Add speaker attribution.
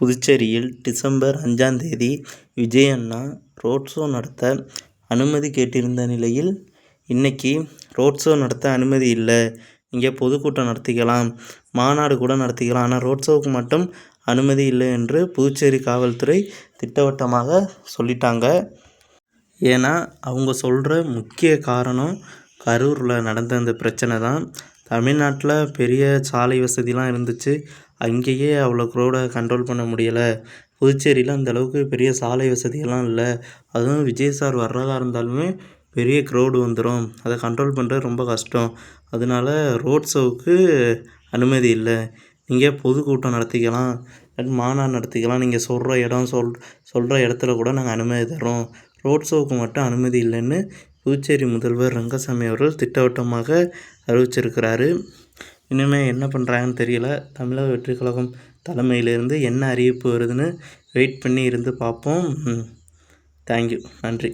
Speaker 1: புதுச்சேரியில் டிசம்பர் அஞ்சாம் தேதி விஜய் அண்ணா ரோட் ஷோ நடத்த அனுமதி கேட்டிருந்த நிலையில் இன்றைக்கி ரோட் ஷோ நடத்த அனுமதி இல்லை. இங்கே பொதுக்கூட்டம் நடத்திக்கலாம். மாநாடு கூட நடத்திக்கலாம். ஆனால் ரோட் ஷோவுக்கு மட்டும் அனுமதி இல்லை என்று புதுச்சேரி காவல்துறை திட்டவட்டமாக சொல்லிட்டாங்க. ஏன்னா அவங்க சொல்கிற முக்கிய காரணம் கரூரில் நடந்த அந்த பிரச்சனை தான். தமிழ்நாட்டில் பெரிய சாலை வசதிலாம் இருந்துச்சு. அங்கேயே அவ்வளோ க்ரௌடை கண்ட்ரோல் பண்ண முடியலை. புதுச்சேரியில் அந்தளவுக்கு பெரிய சாலை வசதியெல்லாம் இல்லை. அதுவும் விஜய் சார் வர்றதா இருந்தாலுமே பெரிய க்ரௌடு வந்துடும் அதை கண்ட்ரோல் பண்ணுறது ரொம்ப கஷ்டம். அதனால ரோட் ஷோவுக்கு அனுமதி இல்லை. நீங்கள் பொதுக்கூட்டம் நடத்திக்கலாம். மாநாடு நடத்திக்கலாம். நீங்கள் சொல்கிற இடம் சொல் சொல்கிற இடத்துல கூட நாங்கள் அனுமதி தர்றோம். ரோட் ஷோவுக்கு மட்டும் அனுமதி இல்லைன்னு புதுச்சேரி முதல்வர் ரங்கசாமி அவர்கள் திட்டவட்டமாக அறிவிச்சிருக்கிறாரு. இனிமேல் என்ன பண்ணுறாங்கன்னு தெரியல. தமிழக வெற்றி கழகம் தலைமையிலேருந்து என்ன அறிவிப்பு வருதுன்னு வெயிட் பண்ணி இருந்து பார்ப்போம். தேங்க்யூ நன்றி.